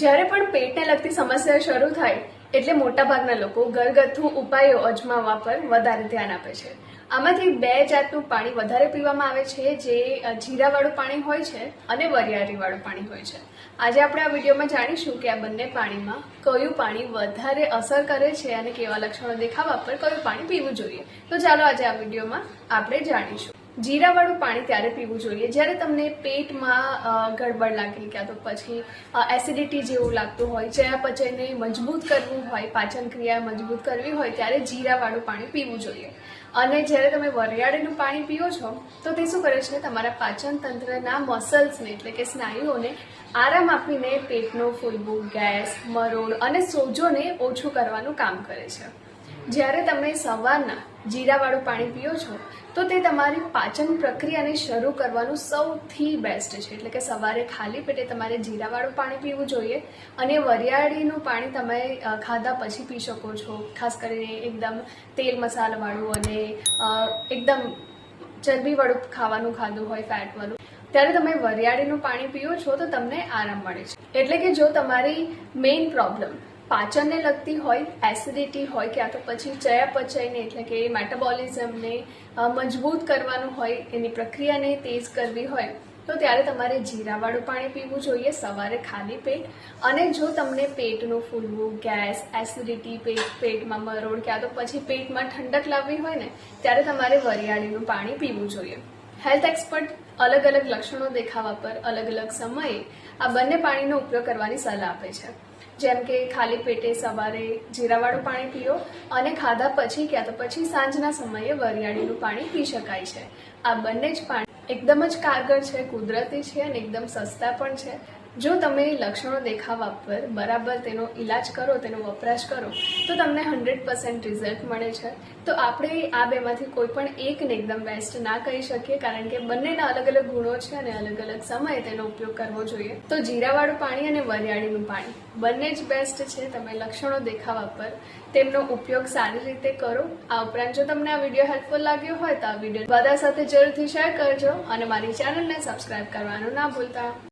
જ્યારે પણ પેટને લગતી સમસ્યા શરૂ થાય, એટલે મોટાભાગના લોકો ઘરગથ્થુ ઉપાયો અજમાવવા પર વધારે ધ્યાન આપે છે. આમાંથી બે જાતનું પાણી વધારે પીવામાં આવે છે, જે જીરાવાળું પાણી હોય છે અને વરિયાળીવાળું પાણી હોય છે. આજે આપણે આ વિડીયોમાં જાણીશું કે આ બંને પાણીમાં કયું પાણી વધારે અસર કરે છે અને કેવા લક્ષણો દેખાવા પર કયું પાણી પીવું જોઈએ. તો ચાલો આજે આ વિડીયોમાં આપણે જાણીશું. જીરાવાળું પાણી ત્યારે પીવું જોઈએ. જ્યારે તમને પેટમાં ગડબડ લાગે ક્યાં તો પછી એસિડિટી જેવું લાગતું હોય ચયાપચયને મજબૂત કરવું હોય પાચન ક્રિયા મજબૂત કરવી હોય, ત્યારે જીરાવાળું પાણી પીવું જોઈએ. અને જ્યારે તમે વરિયાળીનું પાણી પીઓ છો, તો તે શું કરે છે? તમારા પાચન તંત્રના મસલ્સને એટલે કે સ્નાયુઓને આરામ આપીને પેટનો ફૂલવું, ગેસ, મરોડ અને સોજોને ઓછું કરવાનું કામ કરે છે. જ્યારે તમે સવારના જીરાવાળું પાણી પીઓ છો, તો તે તમારી પાચન પ્રક્રિયાને શરૂ કરવાનું સૌથી બેસ્ટ છે. એટલે કે સવારે ખાલી પેટે તમારે જીરાવાળું પાણી પીવું જોઈએ અને વરિયાળીનું પાણી તમે ખાધા પછી પી શકો છો. ખાસ કરીને એકદમ તેલ મસાલાવાળું અને એકદમ ચરબીવાળું ખાવાનું ખાધું હોય, ફેટવાળું. ત્યારે તમે વરિયાળીનું પાણી પીઓ છો તો તમને આરામ મળે છે. એટલે કે જો તમારી મેઇન પ્રોબ્લેમ પાચનને લગતી હોય એસિડિટી હોય ક્યાં તો પછી ચયાપચયને એટલે કે મેટાબોલિઝમને મજબૂત કરવાનું હોય, એની પ્રક્રિયાને તેજ કરવી હોય, તો ત્યારે તમારે જીરાવાળું પાણી પીવું જોઈએ, સવારે ખાલી પેટ. અને જો તમને પેટનું ફૂલવું, ગેસ એસિડિટી પેટ, પેટમાં મરોડ ક્યાં તો પછી પેટમાં ઠંડક લાવવી હોય ને, ત્યારે તમારે વરિયાળીનું પાણી પીવું જોઈએ. હેલ્થ એક્સપર્ટ અલગ અલગ લક્ષણો દેખાવા પર અલગ અલગ સમયે આ બંને પાણીનો ઉપયોગ કરવાની સલાહ આપે છે. જેમ કે ખાલી પેટે સવારે જીરાવાળું પાણી પીઓ અને ખાધા પછી ક્યાં તો પછી સાંજના સમયે વરિયાળીનું પાણી પી શકાય છે. આ બંને જ પાણી એકદમ જ કારગર છે, કુદરતી છે અને એકદમ સસ્તા પણ છે. જો તમે લક્ષણો દેખાવા પર બરાબર તેનો ઈલાજ કરો, તેનો વપરાશ કરો, તો તમને હંડ્રેડ પર્સન્ટ રિઝલ્ટ મળે છે. તો આપણે આ બેમાંથી કોઈ પણ એકને એકદમ બેસ્ટ ના કહી શકીએ, કારણ કે બંનેના અલગ અલગ ગુણો છે અને અલગ અલગ સમયે તેનો ઉપયોગ કરવો જોઈએ. તો જીરાવાળું પાણી અને વરિયાળીનું પાણી, બંને જ બેસ્ટ છે. તમે લક્ષણો દેખાવા પર તેમનો ઉપયોગ સારી રીતે કરો. આ ઉપરાંત જો તમને આ વીડિયો હેલ્પફુલ લાગ્યો હોય, તો આ વીડિયો બધા સાથે જરૂરથી શેર કરજો અને મારી ચેનલને સબસ્ક્રાઈબ કરવાનું ના ભૂલતા.